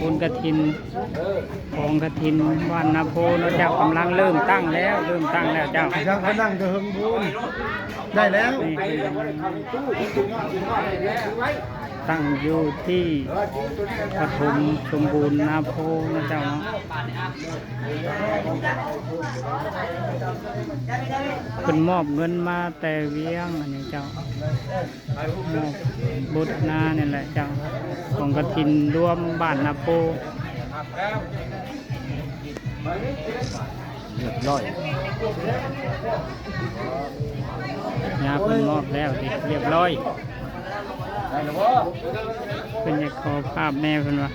บุญกระถินของกระถินวันนาโพเนาะเจ้ากำลังเริ่มตั้งแล้วเริ่มตั้งแล้วเจ้าช่างเขานั่งจะหึงบุญได้แล้วนี่คือตั้งอยู่ที่ปฐมสมบูรณ์นาโพนะเจ้าเนาะเป็นมอบเงินมาแต่เวียงอันนี้เจ้า มอบบุตรนาเนี่ยแหละเจ้าข องกระถินรวมบ้านนาโพเรียบร้อยยาเป็นมอบแล้วดิเรียบร้อยเป็นอยากขอภาพแม่เพิ่นว่า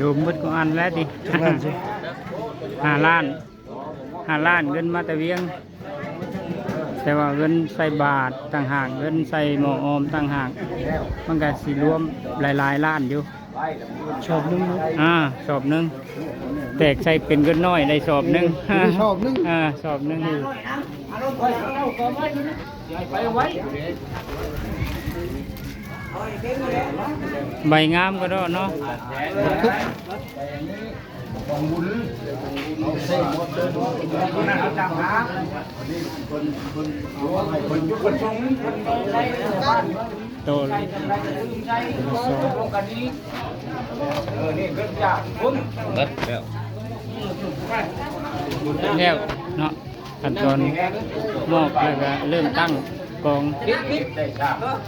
ดูมืดกว่าอันแล้วดินั่นสิห้าล้านห้าล้านเงินมาแต่เวียง แต่ว่าเงินใส่บาทต่างหากเงินใส่หมอออมต่างหากมันก็สิรวมหลายๆล้านอยู่ชอบนึงนะอ่าสอบหนึ่งแตกใส่เป็นเงินน้อยได้สอบหนึ่งได้สอบหนึ่งอ่าสอบหนึ่ง ใบงามก็ได้เนาะโตเลยสองแล้วเนาะขั้นตอนมอบแล้วก็เริ่มตั้ง กอง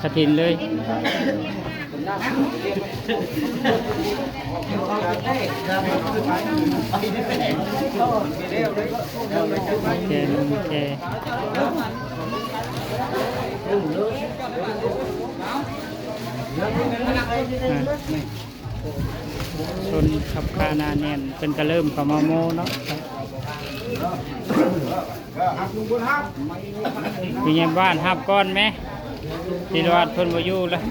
กระถินเลยแกนแกชนขับคานาแน่นเป็นกระเริ่มเขามาโมเนาะ มีเงี้ยบ้านหับก้อนไหมทีรวัดเพิ่นบ่อยู่แล้ว